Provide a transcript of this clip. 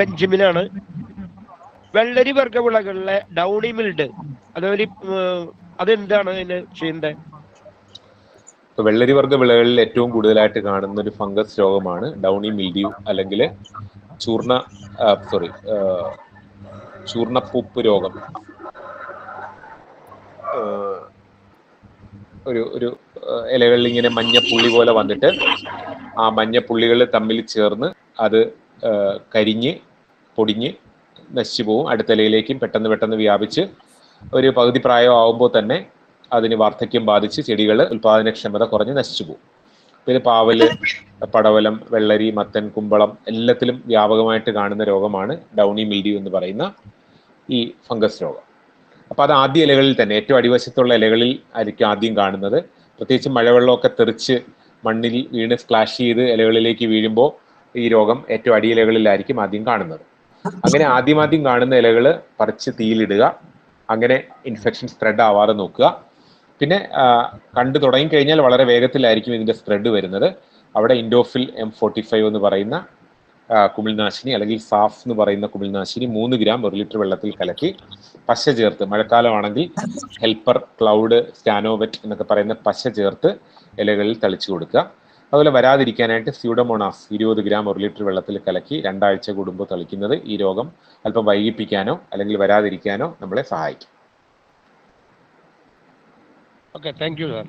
ബെഞ്ചമിനാണ് വെള്ളരി വർഗ വിളകളിലെ Downey milled അതൊരു അതെന്താണ് അതിന് ചെയ്യേണ്ടത് വെള്ളരി വർഗ വിളകളിൽ ഏറ്റവും കൂടുതലായിട്ട് കാണുന്ന ഒരു ഫംഗസ് രോഗമാണ് ഡൗണി മിൽഡ്യൂ അല്ലെങ്കിൽ ചൂർണ സോറി ചൂർണപ്പൂപ്പ് രോഗം. ഒരു ഒരു ഇലകളിൽ ഇങ്ങനെ മഞ്ഞപ്പുള്ളി പോലെ വന്നിട്ട് ആ മഞ്ഞപ്പുള്ളികൾ തമ്മിൽ ചേർന്ന് അത് കരിഞ്ഞ് പൊടിഞ്ഞ് നശിച്ചു പോവും. അടുത്തലയിലേക്കും പെട്ടെന്ന് പെട്ടെന്ന് വ്യാപിച്ച് ഒരു പകുതി പ്രായം ആവുമ്പോൾ തന്നെ അതിന് വാർദ്ധക്യം ബാധിച്ച് ചെടികൾ ഉൽപാദനക്ഷമത കുറഞ്ഞ് നശിച്ചു പോകും പിന്നെ പാവൽ പടവലം വെള്ളരി മത്തൻ കുമ്പളം എല്ലാത്തിലും വ്യാപകമായിട്ട് കാണുന്ന രോഗമാണ് ഡൗണി മിൽഡ്യൂ എന്ന് പറയുന്ന ഈ ഫംഗസ് രോഗം. അപ്പൊ അത് ആദ്യ ഇലകളിൽ തന്നെ ഏറ്റവും അടിവശത്തുള്ള ഇലകളിൽ ആയിരിക്കും ആദ്യം കാണുന്നത്. പ്രത്യേകിച്ച് മഴവെള്ളമൊക്കെ തെറിച്ച് മണ്ണിൽ വീണ് സ്ക്ലാഷ് ചെയ്ത് ഇലകളിലേക്ക് വീഴുമ്പോൾ ഈ രോഗം ഏറ്റവും അടിയിലകളിലായിരിക്കും ആദ്യം കാണുന്നത്. അങ്ങനെ ആദ്യമാദ്യം കാണുന്ന ഇലകൾ പറിച്ച് തീയിലിടുക. അങ്ങനെ ഇൻഫെക്ഷൻ സ്പ്രെഡ് ആവാതെ നോക്കുക. പിന്നെ കണ്ടു തുടങ്ങിക്കഴിഞ്ഞാൽ വളരെ വേഗത്തിലായിരിക്കും ഇതിന്റെ സ്പ്രെഡ് വരുന്നത്. അവിടെ ഇൻഡോഫിൽ എം ഫോർട്ടി ഫൈവ് എന്ന് പറയുന്ന കുമിൾനാശിനി അല്ലെങ്കിൽ സാഫ് എന്ന് പറയുന്ന കുമിൾനാശിനി മൂന്ന് ഗ്രാം ഒരു ലിറ്റർ വെള്ളത്തിൽ കലക്കി പശ ചേർത്ത് മഴക്കാലമാണെങ്കിൽ ഹെൽപ്പർ ക്ലൗഡ് സ്റ്റാനോവെറ്റ് എന്നൊക്കെ പറയുന്ന പശ ചേർത്ത് ഇലകളിൽ തളിച്ചു കൊടുക്കുക. അതുപോലെ വരാതിരിക്കാനായിട്ട് സ്യൂഡമോണാസ് ഇരുപത് ഗ്രാം ഒരു ലിറ്റർ വെള്ളത്തിൽ കലക്കി രണ്ടാഴ്ച കൂടുമ്പോൾ തളിക്കുന്നത് ഈ രോഗം അല്പം വൈകിപ്പിക്കാനോ അല്ലെങ്കിൽ വരാതിരിക്കാനോ നമ്മളെ സഹായിക്കും. Okay thank you sir